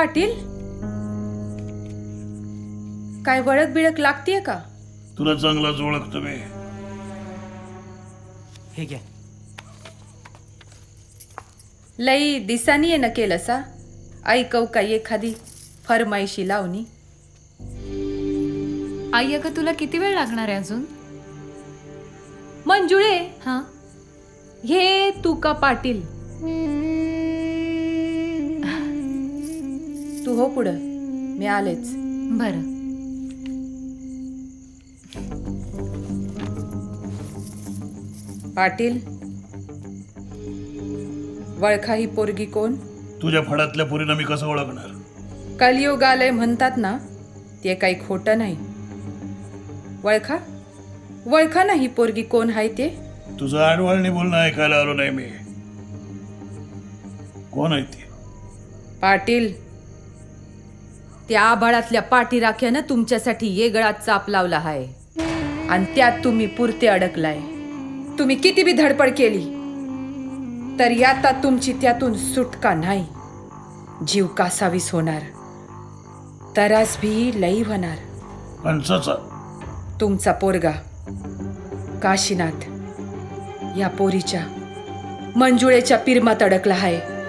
पाटील काय वळख बिळक लागतीये का? तुला चांगलाच ओळखतो मी. हे घ्या. लई दिसानी ये न केलं सा ऐकव काय एखादी फरमाईशी लावणी? आई अगं तुला किती वेळ लागणार आहे अजून? मंजुळे हां? हे तू का पाटील? तू हो पुढं. मी आलेच. बरं. पाटील वळखा ही पोरगी कोण? तुझ्या फडातल्या पोरीनं मी कसं ओळखणार? कलियुग आलंय म्हणतात ना ते काही खोटं नाही. वळखा? वळखा नाही पोरगी कोण आहे ते? तुझं आडवाळणी बोलणं ऐकायला आलो नाही मी. कोण आहे ती? पाटील त्या आभाळातल्या पाठीराख्यानं तुमच्यासाठी येगळाच चाप लावला आहे आणि त्यात तुम्ही पुरते अडकलाय. तुम्ही किती बी धडपड केली तर आता तुमची त्यातून सुटका नाही. जीव कासावीस होणार. तरास भी लई होणार. कंसाचा तुमचा पोरगा काशीनाथ या पोरीच्या मंजुळेच्या पिरमात अडकला आहे